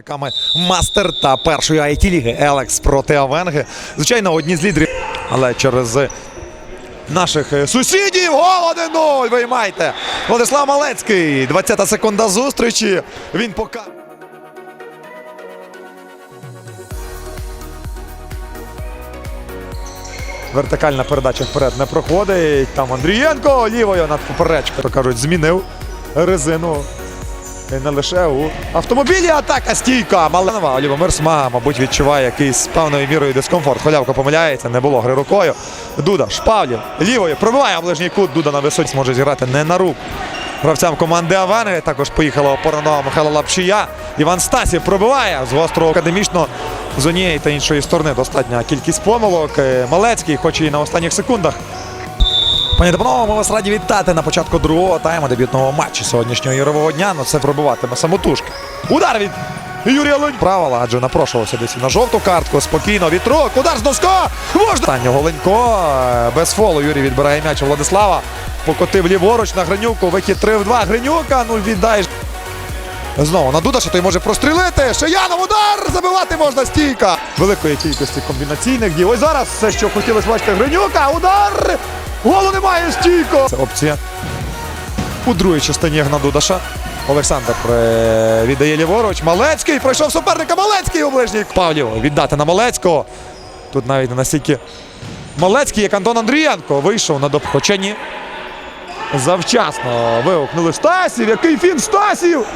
Представниками мастер та першої it ліги Елекс проти Авенги. Звичайно, одні з лідерів, але через наших сусідів гол 1-0. Виймайте. Владислав Малецький. 20-та секунда зустрічі. Він пока. Вертикальна передача вперед не проходить. Там Андрієнко лівою над поперечкою. Кажуть, змінив резину. Не лише у автомобілі атака стійка. Маленова Любомир Смага, мабуть, відчуває якийсь певною мірою дискомфорт. Холявка помиляється, не було гри рукою. Дуда Шпавлів лівою пробиває ближній кут. Дуда на висоті зможе зіграти не на рук. Гравцям команди Авени також поїхала опора Михайла Лапшія. Іван Стасів пробиває з гострого академічно з однієї та іншої сторони. Достатня кількість помилок. Е, Малецький, хоч і на останніх секундах. Пані та панове, ми вас раді вітати на початку другого тайму дебютного матчу сьогоднішнього ігрового дня. Ну це пробиватиме самотужки. Удар від Юрія Лунь. Правила, адже напрошувався десь на жовту картку. Спокійно вітрок. Удар з носка. Можна. Останнього Ленько. е, Без фолу Юрій відбирає м'яч у Владислава. Покотив ліворуч на Гринюку. Вихід 3 в 2. Гринюка. Ну віддай. Знову на Дудаша, той може прострілити. Шиянов удар! Забивати можна стійка. Великої кількості комбінаційних дій. Ось зараз все, що хотілося бачити Гринюка. Удар! Голу немає стійко. Це опція. У другій частині гна Дудаша. Олександр е, віддає ліворуч. Малецький пройшов суперника. Малецький у ближній. Павлів віддати на Малецького. Тут навіть не настільки Малецький, як Антон Андрієнко, вийшов на доп. Завчасно вигукнули Стасів. Який фін Стасів!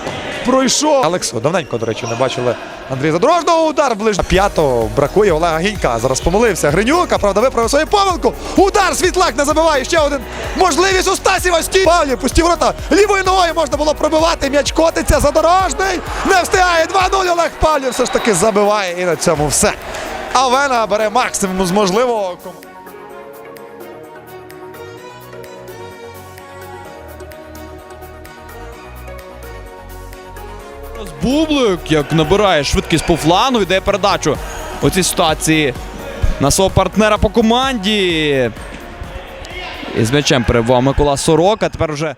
Пройшов. Алексо, давненько, до речі, не бачили Андрія Задорожного. Удар ближче. П'ятого бракує Олега Гінька. Зараз помилився. Гринюка, правда, виправив свою помилку. Удар Світлак не забиває. Ще один. Можливість у Стасіва. Стій. Павлів, пусті ворота. Лівою ногою можна було пробивати. М'яч котиться. Задорожний. Не встигає. 2-0. Олег Павлів все ж таки забиває. І на цьому все. Авена бере максимум з можливого. Бублик, як набирає швидкість по флану, йде передачу у цій ситуації на свого партнера по команді. І з м'ячем перебував Микола Сорока. Тепер вже